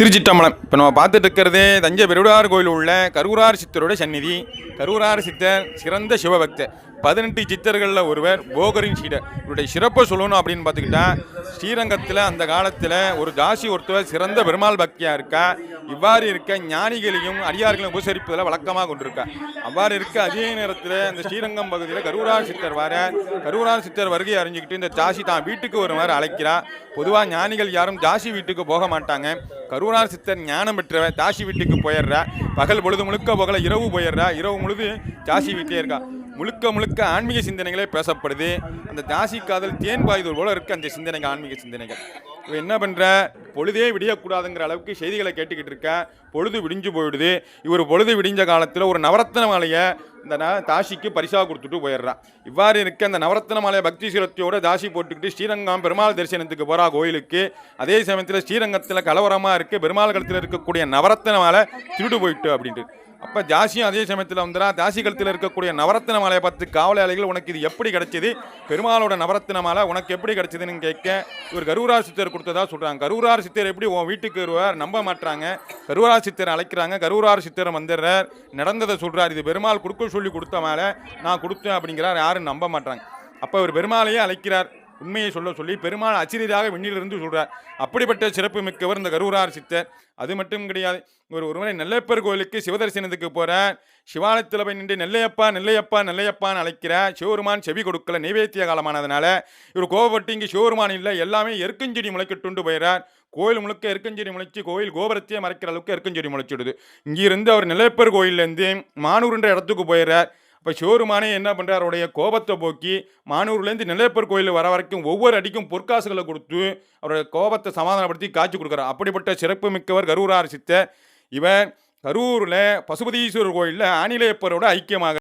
திருச்சிட்டம்பலம். இப்போ நம்ம பார்த்துட்டு இருக்கிறது தஞ்சை பெருவுடார் கோயில் உள்ள கரூரார் சித்தரோட சந்நிதி. கரூரார் சித்தர் சிறந்த சிவபக்தர். பதினெட்டு சித்தர்களில் ஒருவர் போகரின் சீடர் இவருடைய சிறப்பை சொல்லணும் அப்படின்னு பார்த்துக்கிட்டா ஸ்ரீரங்கத்தில் அந்த காலத்தில் ஒரு தாசி ஒருத்தவர் சிறந்த பெருமாள் பக்தியாக இருக்கா இவ்வாறு இருக்க ஞானிகளையும் அடியார்களையும் உபசரிப்பதில் வழக்கமாக கொண்டிருக்கா. அவ்வாறு இருக்க அதே நேரத்தில் இந்த ஸ்ரீரங்கம் பகுதியில் கரூரார் சித்தர் வர கரூரார் சித்தர் வருகை அறிஞ்சிக்கிட்டு இந்த தாசி தான் வீட்டுக்கு வருமாறு அழைக்கிறா. பொதுவாக ஞானிகள் யாரும் தாசி வீட்டுக்கு போக மாட்டாங்க. கரூரார் சித்தர் ஞானம் பெற்றவன் தாசி வீட்டுக்கு போயிடுறா. பகல் பொழுது முழுக்க பகல இரவு போயிடுறா. இரவு முழுது தாசி வீட்டிலே இருக்கா. முழுக்க முழுக்க ஆன்மீக சிந்தனைகளே பேசப்படுது. அந்த தாசி காதல் தேன் பாய்தல் போல இருக்குது அந்த சிந்தனைகள் ஆன்மீக சிந்தனைகள். இப்போ என்ன பண்ணுற பொழுதே விடியக்கூடாதுங்கிற அளவுக்கு செய்திகளை கேட்டுக்கிட்டு இருக்க. பொழுது விடிஞ்சு போயிடுது. இவர் பொழுது விடிஞ்ச காலத்தில் ஒரு நவரத்ன மாலையை இந்த தாசிக்கு பரிசாக கொடுத்துட்டு போயிடுறான் இவ்வாறு இருக்க அந்த நவரத்ன மாலையை பக்தி சிரத்தையோட தாசி போட்டுக்கிட்டு ஸ்ரீரங்கம் பெருமாள் தரிசனத்துக்கு போகிறா கோயிலுக்கு. அதே சமயத்தில் ஸ்ரீரங்கத்தில் கலவரமாக இருக்குது பெருமாள் கழுத்தில் இருக்கக்கூடிய நவரத்ன மாலை திருடு போயிட்டு அப்படின்ட்டு. அப்போ ஜாசியும் அதே சமயத்தில் வந்துடா ஜாசி கழுத்தில் இருக்கக்கூடிய நவரத்தின மாலையை பார்த்து காவலாளிகள் உனக்கு இது எப்படி கிடைச்சிது? பெருமாளோட நவரத்தின மாலை உனக்கு எப்படி கிடைச்சிதுன்னு கேட்க இவர் கரூரார் சித்தர் கொடுத்ததா சொல்கிறாங்க கருவரார் சித்தர் எப்படி உன் வீட்டுக்கு வருவார்? நம்ப மாட்டாங்க கருவரார் சித்தர் அழைக்கிறாங்க. கருவரார் சித்தரம் வந்துடுறார் நடந்ததை சொல்கிறார் இது பெருமாள் கொடுக்க சொல்லி கொடுத்த மேலே. நான் கொடுத்தேன் அப்படிங்கிறார். யாரும் நம்ப மாட்டாங்க அப்போ இவர் பெருமாளையே அழைக்கிறார். உண்மையை சொல்ல சொல்லி பெருமாள் அச்சிரியராக விண்ணிலிருந்து சொல்கிறார் அப்படிப்பட்ட சிறப்பு மிக்கவர் இந்த கரூரார் சித்தர். அது மட்டும் கிடையாது. இவர் ஒருமுறை நெல்லையப்பர் கோயிலுக்கு சிவதரிசனத்துக்கு போகிறார் சிவாலயத்தில் போய் நின்று நெல்லையப்பா நெல்லையப்பா நெல்லையப்பான்னு அழைக்கிறார். சிவருமான் செவி கொடுக்கல நைவேத்திய காலமானதுனால. இவர் கோபப்பட்டு இங்கே சிவருமான் இல்லை எல்லாமே எருக்கஞ்செடி முளைக்கட்டுண்டு போயிறார். கோயில் முழுக்க எருக்கஞ்செடி முளைச்சி கோயில் கோபுரத்தையே மறைக்கிற அளவுக்கு எருக்கஞ்செடி முளைச்சிடுது. இங்கிருந்து அவர் நெல்லையப்பர் கோயிலேருந்து மானூர்ன்ற இடத்துக்கு போயிடுறார் இப்போ சிவருமானே என்ன பண்ணுறார் அவருடைய கோபத்தை போக்கி மானூர்லேருந்து நிலையப்பர் கோயில் வர வரைக்கும் ஒவ்வொரு அடிக்கும் பொற்காசுகளை கொடுத்து அவருடைய கோபத்தை சமாதானப்படுத்தி காட்சி கொடுக்குறார். அப்படிப்பட்ட சிறப்பு மிக்கவர் கரூரார் அரசித்த இவர் கரூரில் பசுபதீஸ்வரர் கோயிலில் ஆனிலேயப்பரோட ஐக்கியமாக